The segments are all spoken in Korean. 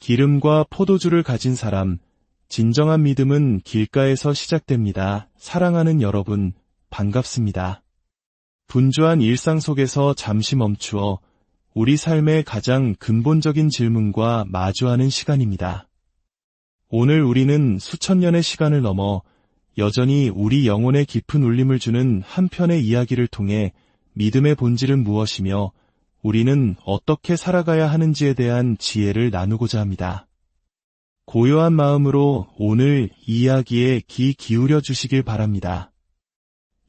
기름과 포도주를 가진 사람, 진정한 믿음은 길가에서 시작됩니다. 사랑하는 여러분, 반갑습니다. 분주한 일상 속에서 잠시 멈추어 우리 삶의 가장 근본적인 질문과 마주하는 시간입니다. 오늘 우리는 수천 년의 시간을 넘어 여전히 우리 영혼에 깊은 울림을 주는 한 편의 이야기를 통해 믿음의 본질은 무엇이며 우리는 어떻게 살아가야 하는지에 대한 지혜를 나누고자 합니다. 고요한 마음으로 오늘 이야기에 귀 기울여 주시길 바랍니다.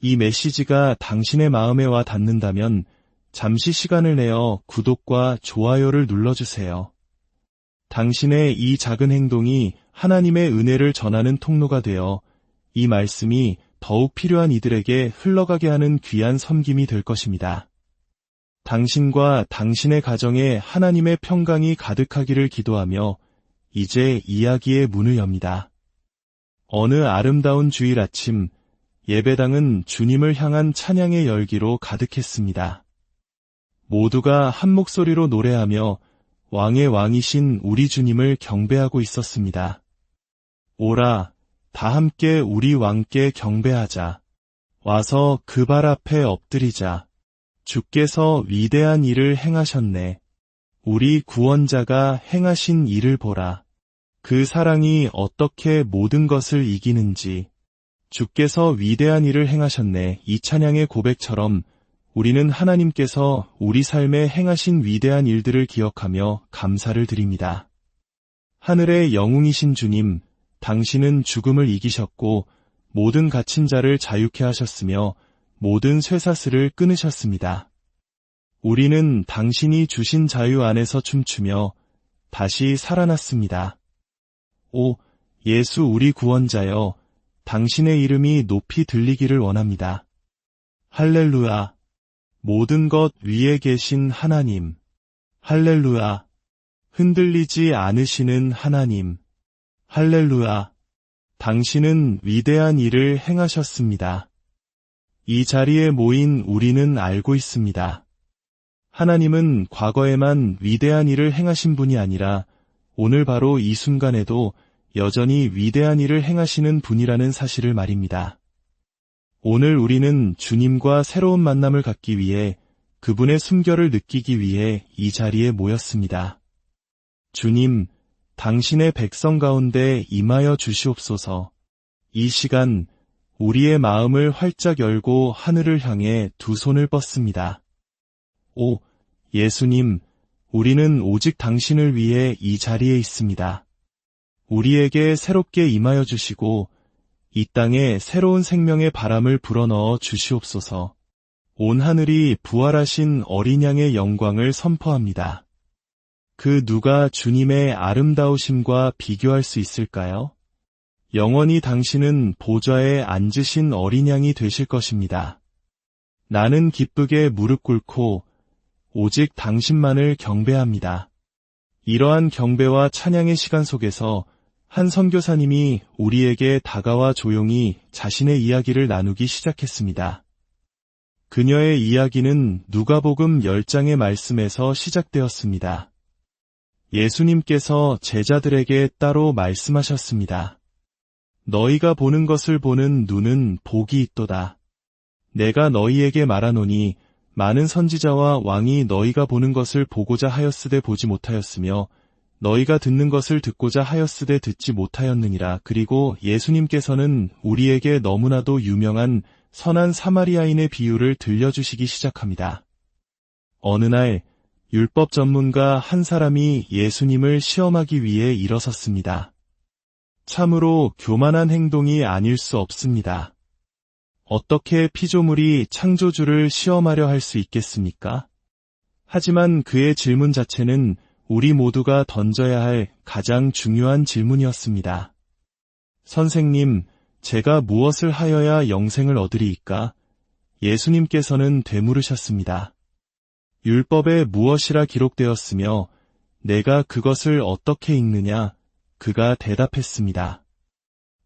이 메시지가 당신의 마음에 와 닿는다면 잠시 시간을 내어 구독과 좋아요를 눌러주세요. 당신의 이 작은 행동이 하나님의 은혜를 전하는 통로가 되어 이 말씀이 더욱 필요한 이들에게 흘러가게 하는 귀한 섬김이 될 것입니다. 당신과 당신의 가정에 하나님의 평강이 가득하기를 기도하며 이제 이야기의 문을 엽니다. 어느 아름다운 주일 아침 예배당은 주님을 향한 찬양의 열기로 가득했습니다. 모두가 한 목소리로 노래하며 왕의 왕이신 우리 주님을 경배하고 있었습니다. 오라, 다 함께 우리 왕께 경배하자. 와서 그 발 앞에 엎드리자. 주께서 위대한 일을 행하셨네. 우리 구원자가 행하신 일을 보라. 그 사랑이 어떻게 모든 것을 이기는지. 주께서 위대한 일을 행하셨네. 이 찬양의 고백처럼 우리는 하나님께서 우리 삶에 행하신 위대한 일들을 기억하며 감사를 드립니다. 하늘의 영웅이신 주님, 당신은 죽음을 이기셨고 모든 갇힌 자를 자유케 하셨으며 모든 쇠사슬을 끊으셨습니다. 우리는 당신이 주신 자유 안에서 춤추며 다시 살아났습니다. 오, 예수 우리 구원자여, 당신의 이름이 높이 들리기를 원합니다. 할렐루야. 모든 것 위에 계신 하나님. 할렐루야. 흔들리지 않으시는 하나님. 할렐루야. 당신은 위대한 일을 행하셨습니다. 이 자리에 모인 우리는 알고 있습니다. 하나님은 과거에만 위대한 일을 행하신 분이 아니라 오늘 바로 이 순간에도 여전히 위대한 일을 행하시는 분이라는 사실을 말입니다. 오늘 우리는 주님과 새로운 만남을 갖기 위해 그분의 숨결을 느끼기 위해 이 자리에 모였습니다. 주님, 당신의 백성 가운데 임하여 주시옵소서. 이 시간 우리의 마음을 활짝 열고 하늘을 향해 두 손을 뻗습니다. 오, 예수님, 우리는 오직 당신을 위해 이 자리에 있습니다. 우리에게 새롭게 임하여 주시고 이 땅에 새로운 생명의 바람을 불어넣어 주시옵소서. 온 하늘이 부활하신 어린 양의 영광을 선포합니다. 그 누가 주님의 아름다우심과 비교할 수 있을까요? 영원히 당신은 보좌에 앉으신 어린 양이 되실 것입니다. 나는 기쁘게 무릎 꿇고 오직 당신만을 경배합니다. 이러한 경배와 찬양의 시간 속에서 한 선교사님이 우리에게 다가와 조용히 자신의 이야기를 나누기 시작했습니다. 그녀의 이야기는 누가복음 10장의 말씀에서 시작되었습니다. 예수님께서 제자들에게 따로 말씀하셨습니다. 너희가 보는 것을 보는 눈은 복이 있도다. 내가 너희에게 말하노니 많은 선지자와 왕이 너희가 보는 것을 보고자 하였으되 보지 못하였으며 너희가 듣는 것을 듣고자 하였으되 듣지 못하였느니라. 그리고 예수님께서는 우리에게 너무나도 유명한 선한 사마리아인의 비유를 들려주시기 시작합니다. 어느 날 율법 전문가 한 사람이 예수님을 시험하기 위해 일어섰습니다. 참으로 교만한 행동이 아닐 수 없습니다. 어떻게 피조물이 창조주를 시험하려 할 수 있겠습니까? 하지만 그의 질문 자체는 우리 모두가 던져야 할 가장 중요한 질문이었습니다. 선생님, 제가 무엇을 하여야 영생을 얻으리이까? 예수님께서는 되물으셨습니다. 율법에 무엇이라 기록되었으며 내가 그것을 어떻게 읽느냐? 그가 대답했습니다.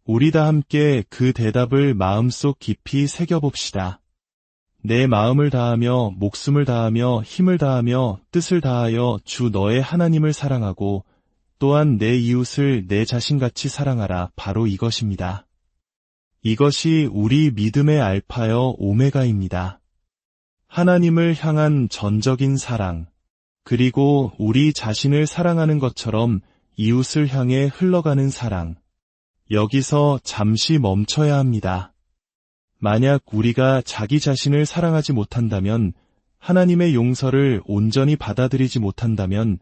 우리 다 함께 그 대답을 마음속 깊이 새겨봅시다. 내 마음을 다하며 목숨을 다하며 힘을 다하며 뜻을 다하여 주 너의 하나님을 사랑하고 또한 내 이웃을 내 자신같이 사랑하라. 바로 이것입니다. 이것이 우리 믿음의 알파여 오메가입니다. 하나님을 향한 전적인 사랑, 그리고 우리 자신을 사랑하는 것처럼 이웃을 향해 흘러가는 사랑. 여기서 잠시 멈춰야 합니다. 만약 우리가 자기 자신을 사랑하지 못한다면 하나님의 용서를 온전히 받아들이지 못한다면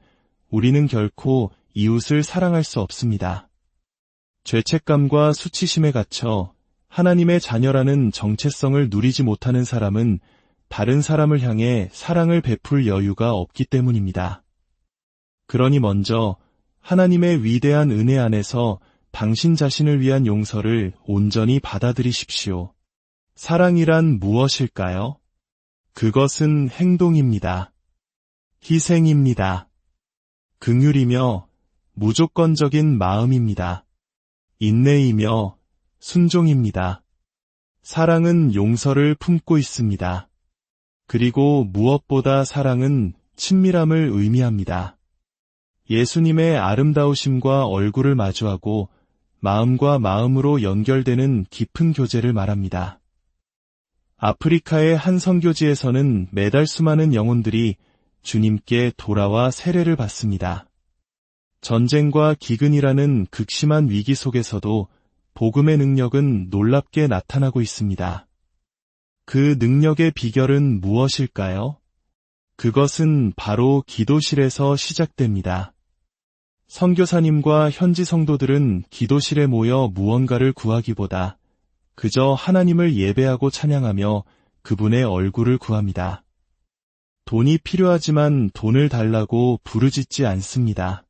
우리는 결코 이웃을 사랑할 수 없습니다. 죄책감과 수치심에 갇혀 하나님의 자녀라는 정체성을 누리지 못하는 사람은 다른 사람을 향해 사랑을 베풀 여유가 없기 때문입니다. 그러니 먼저 하나님의 위대한 은혜 안에서 당신 자신을 위한 용서를 온전히 받아들이십시오. 사랑이란 무엇일까요? 그것은 행동입니다. 희생입니다. 긍휼이며 무조건적인 마음입니다. 인내이며 순종입니다. 사랑은 용서를 품고 있습니다. 그리고 무엇보다 사랑은 친밀함을 의미합니다. 예수님의 아름다우심과 얼굴을 마주하고 마음과 마음으로 연결되는 깊은 교제를 말합니다. 아프리카의 한 선교지에서는 매달 수많은 영혼들이 주님께 돌아와 세례를 받습니다. 전쟁과 기근이라는 극심한 위기 속에서도 복음의 능력은 놀랍게 나타나고 있습니다. 그 능력의 비결은 무엇일까요? 그것은 바로 기도실에서 시작됩니다. 선교사님과 현지 성도들은 기도실에 모여 무언가를 구하기보다 그저 하나님을 예배하고 찬양하며 그분의 얼굴을 구합니다. 돈이 필요하지만 돈을 달라고 부르짖지 않습니다.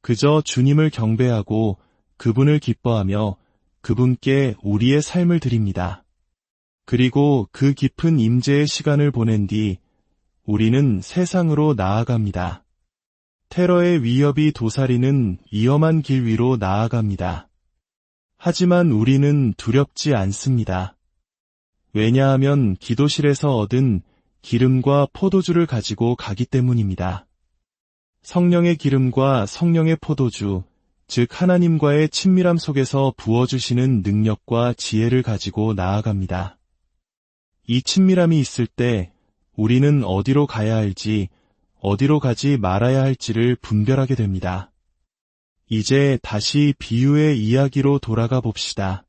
그저 주님을 경배하고 그분을 기뻐하며 그분께 우리의 삶을 드립니다. 그리고 그 깊은 임재의 시간을 보낸 뒤 우리는 세상으로 나아갑니다. 테러의 위협이 도사리는 위험한 길 위로 나아갑니다. 하지만 우리는 두렵지 않습니다. 왜냐하면 기도실에서 얻은 기름과 포도주를 가지고 가기 때문입니다. 성령의 기름과 성령의 포도주, 즉 하나님과의 친밀함 속에서 부어주시는 능력과 지혜를 가지고 나아갑니다. 이 친밀함이 있을 때 우리는 어디로 가야 할지, 어디로 가지 말아야 할지를 분별하게 됩니다. 이제 다시 비유의 이야기로 돌아가 봅시다.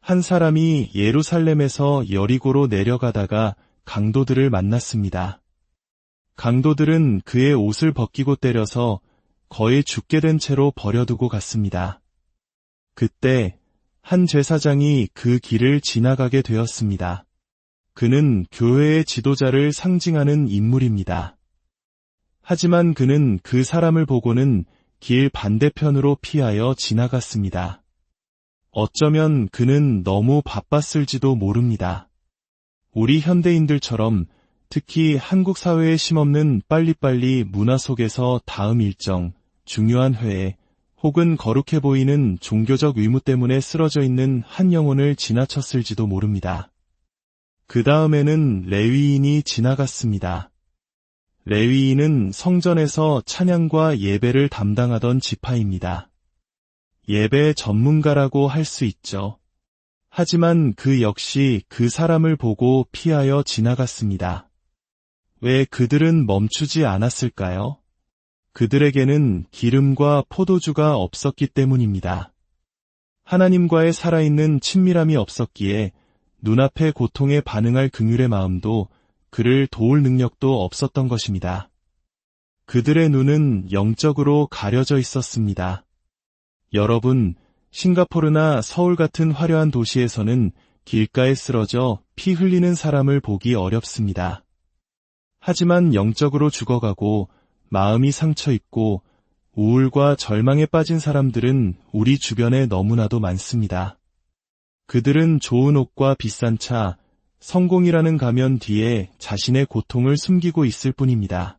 한 사람이 예루살렘에서 여리고로 내려가다가 강도들을 만났습니다. 강도들은 그의 옷을 벗기고 때려서 거의 죽게 된 채로 버려두고 갔습니다. 그때 한 제사장이 그 길을 지나가게 되었습니다. 그는 교회의 지도자를 상징하는 인물입니다. 하지만 그는 그 사람을 보고는 길 반대편으로 피하여 지나갔습니다. 어쩌면 그는 너무 바빴을지도 모릅니다. 우리 현대인들처럼 특히 한국 사회에 심없는 빨리빨리 문화 속에서 다음 일정, 중요한 회에 혹은 거룩해 보이는 종교적 의무 때문에 쓰러져 있는 한 영혼을 지나쳤을지도 모릅니다. 그 다음에는 레위인이 지나갔습니다. 레위인은 성전에서 찬양과 예배를 담당하던 지파입니다. 예배 전문가라고 할 수 있죠. 하지만 그 역시 그 사람을 보고 피하여 지나갔습니다. 왜 그들은 멈추지 않았을까요? 그들에게는 기름과 포도주가 없었기 때문입니다. 하나님과의 살아있는 친밀함이 없었기에 눈앞의 고통에 반응할 긍휼의 마음도 그를 도울 능력도 없었던 것입니다. 그들의 눈은 영적으로 가려져 있었습니다. 여러분, 싱가포르나 서울 같은 화려한 도시에서는 길가에 쓰러져 피 흘리는 사람을 보기 어렵습니다. 하지만 영적으로 죽어가고 마음이 상처 입고 우울과 절망에 빠진 사람들은 우리 주변에 너무나도 많습니다. 그들은 좋은 옷과 비싼 차, 성공이라는 가면 뒤에 자신의 고통을 숨기고 있을 뿐입니다.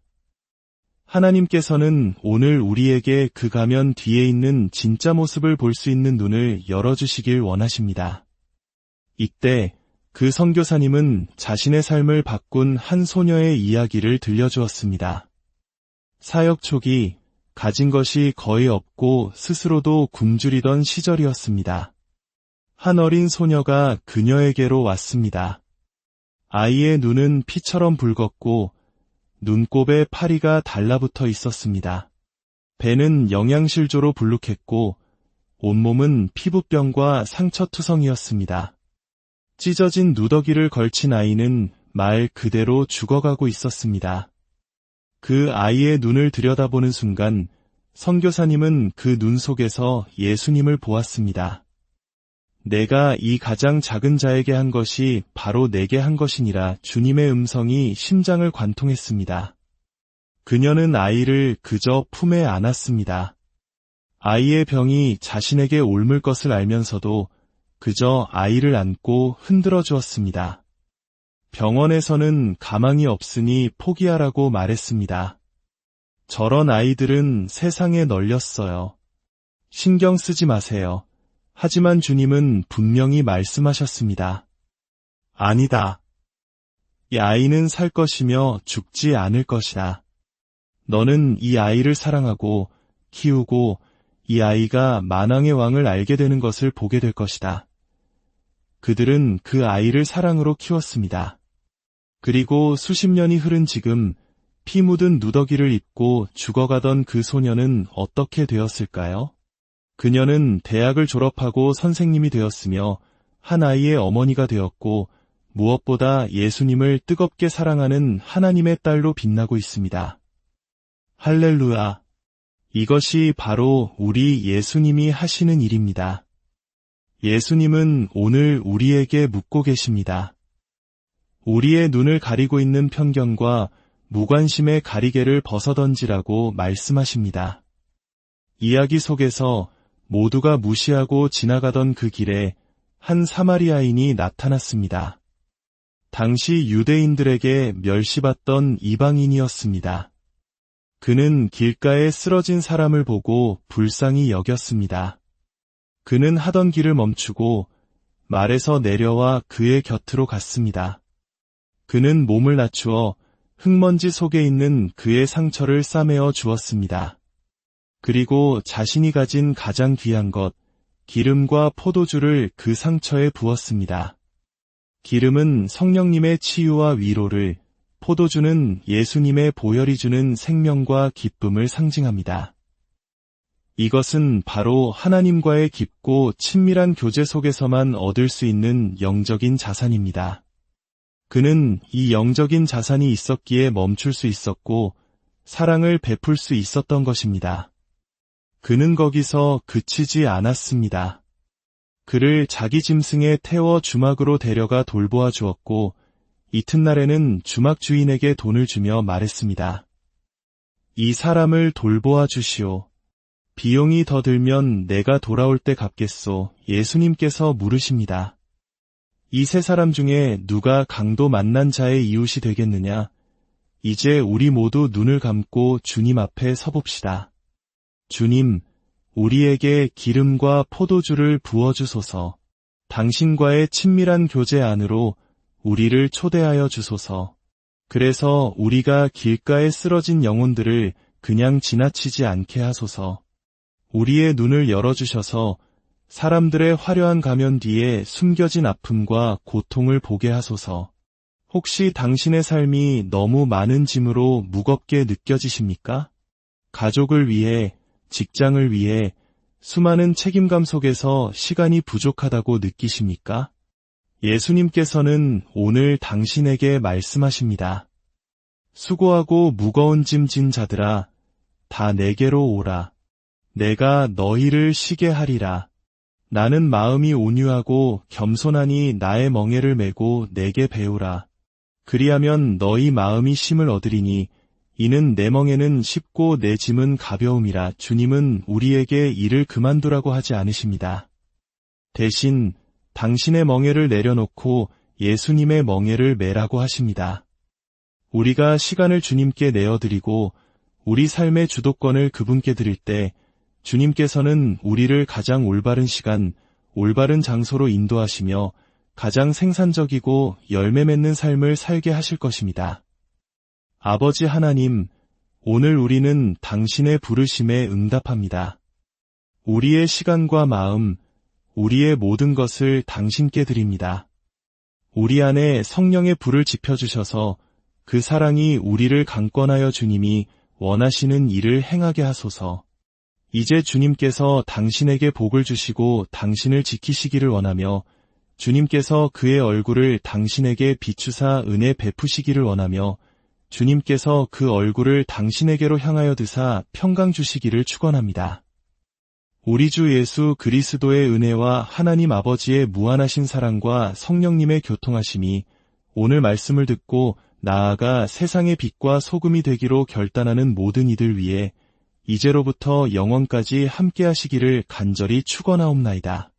하나님께서는 오늘 우리에게 그 가면 뒤에 있는 진짜 모습을 볼 수 있는 눈을 열어주시길 원하십니다. 이때 그 선교사님은 자신의 삶을 바꾼 한 소녀의 이야기를 들려주었습니다. 사역 초기 가진 것이 거의 없고 스스로도 굶주리던 시절이었습니다. 한 어린 소녀가 그녀에게로 왔습니다. 아이의 눈은 피처럼 붉었고 눈곱에 파리가 달라붙어 있었습니다. 배는 영양실조로 불룩했고 온몸은 피부병과 상처투성이었습니다. 찢어진 누더기를 걸친 아이는 말 그대로 죽어가고 있었습니다. 그 아이의 눈을 들여다보는 순간 선교사님은 그 눈 속에서 예수님을 보았습니다. 내가 이 가장 작은 자에게 한 것이 바로 내게 한 것이니라 주님의 음성이 심장을 관통했습니다. 그녀는 아이를 그저 품에 안았습니다. 아이의 병이 자신에게 옮을 것을 알면서도 그저 아이를 안고 흔들어 주었습니다. 병원에서는 가망이 없으니 포기하라고 말했습니다. 저런 아이들은 세상에 널렸어요. 신경 쓰지 마세요. 하지만 주님은 분명히 말씀하셨습니다. 아니다. 이 아이는 살 것이며 죽지 않을 것이다. 너는 이 아이를 사랑하고 키우고 이 아이가 만왕의 왕을 알게 되는 것을 보게 될 것이다. 그들은 그 아이를 사랑으로 키웠습니다. 그리고 수십 년이 흐른 지금 피 묻은 누더기를 입고 죽어가던 그 소녀는 어떻게 되었을까요? 그녀는 대학을 졸업하고 선생님이 되었으며 한 아이의 어머니가 되었고 무엇보다 예수님을 뜨겁게 사랑하는 하나님의 딸로 빛나고 있습니다. 할렐루야. 이것이 바로 우리 예수님이 하시는 일입니다. 예수님은 오늘 우리에게 묻고 계십니다. 우리의 눈을 가리고 있는 편견과 무관심의 가리개를 벗어던지라고 말씀하십니다. 이야기 속에서 모두가 무시하고 지나가던 그 길에 한 사마리아인이 나타났습니다. 당시 유대인들에게 멸시받던 이방인이었습니다. 그는 길가에 쓰러진 사람을 보고 불쌍히 여겼습니다. 그는 하던 길을 멈추고 말에서 내려와 그의 곁으로 갔습니다. 그는 몸을 낮추어 흙먼지 속에 있는 그의 상처를 싸매어 주었습니다. 그리고 자신이 가진 가장 귀한 것, 기름과 포도주를 그 상처에 부었습니다. 기름은 성령님의 치유와 위로를, 포도주는 예수님의 보혈이 주는 생명과 기쁨을 상징합니다. 이것은 바로 하나님과의 깊고 친밀한 교제 속에서만 얻을 수 있는 영적인 자산입니다. 그는 이 영적인 자산이 있었기에 멈출 수 있었고 사랑을 베풀 수 있었던 것입니다. 그는 거기서 그치지 않았습니다. 그를 자기 짐승에 태워 주막으로 데려가 돌보아 주었고 이튿날에는 주막 주인에게 돈을 주며 말했습니다. 이 사람을 돌보아 주시오. 비용이 더 들면 내가 돌아올 때 갚겠소. 예수님께서 물으십니다. 이 세 사람 중에 누가 강도 만난 자의 이웃이 되겠느냐? 이제 우리 모두 눈을 감고 주님 앞에 서봅시다. 주님, 우리에게 기름과 포도주를 부어주소서. 당신과의 친밀한 교제 안으로 우리를 초대하여 주소서. 그래서 우리가 길가에 쓰러진 영혼들을 그냥 지나치지 않게 하소서. 우리의 눈을 열어주셔서 사람들의 화려한 가면 뒤에 숨겨진 아픔과 고통을 보게 하소서. 혹시 당신의 삶이 너무 많은 짐으로 무겁게 느껴지십니까? 가족을 위해 직장을 위해 수많은 책임감 속에서 시간이 부족하다고 느끼십니까? 예수님께서는 오늘 당신에게 말씀하십니다. 수고하고 무거운 짐 진 자들아, 다 내게로 오라. 내가 너희를 쉬게 하리라. 나는 마음이 온유하고 겸손하니 나의 멍에를 메고 내게 배우라. 그리하면 너희 마음이 쉼을 얻으리니 이는 내 멍에는 쉽고 내 짐은 가벼움이라 주님은 우리에게 일을 그만두라고 하지 않으십니다. 대신 당신의 멍에를 내려놓고 예수님의 멍에를 매라고 하십니다. 우리가 시간을 주님께 내어드리고 우리 삶의 주도권을 그분께 드릴 때 주님께서는 우리를 가장 올바른 시간, 올바른 장소로 인도하시며 가장 생산적이고 열매 맺는 삶을 살게 하실 것입니다. 아버지 하나님, 오늘 우리는 당신의 부르심에 응답합니다. 우리의 시간과 마음, 우리의 모든 것을 당신께 드립니다. 우리 안에 성령의 불을 지펴주셔서 그 사랑이 우리를 강권하여 주님이 원하시는 일을 행하게 하소서. 이제 주님께서 당신에게 복을 주시고 당신을 지키시기를 원하며 주님께서 그의 얼굴을 당신에게 비추사 은혜 베푸시기를 원하며 주님께서 그 얼굴을 당신에게로 향하여 드사 평강 주시기를 축원합니다. 우리 주 예수 그리스도의 은혜와 하나님 아버지의 무한하신 사랑과 성령님의 교통하심이 오늘 말씀을 듣고 나아가 세상의 빛과 소금이 되기로 결단하는 모든 이들 위해 이제로부터 영원까지 함께 하시기를 간절히 축원하옵나이다.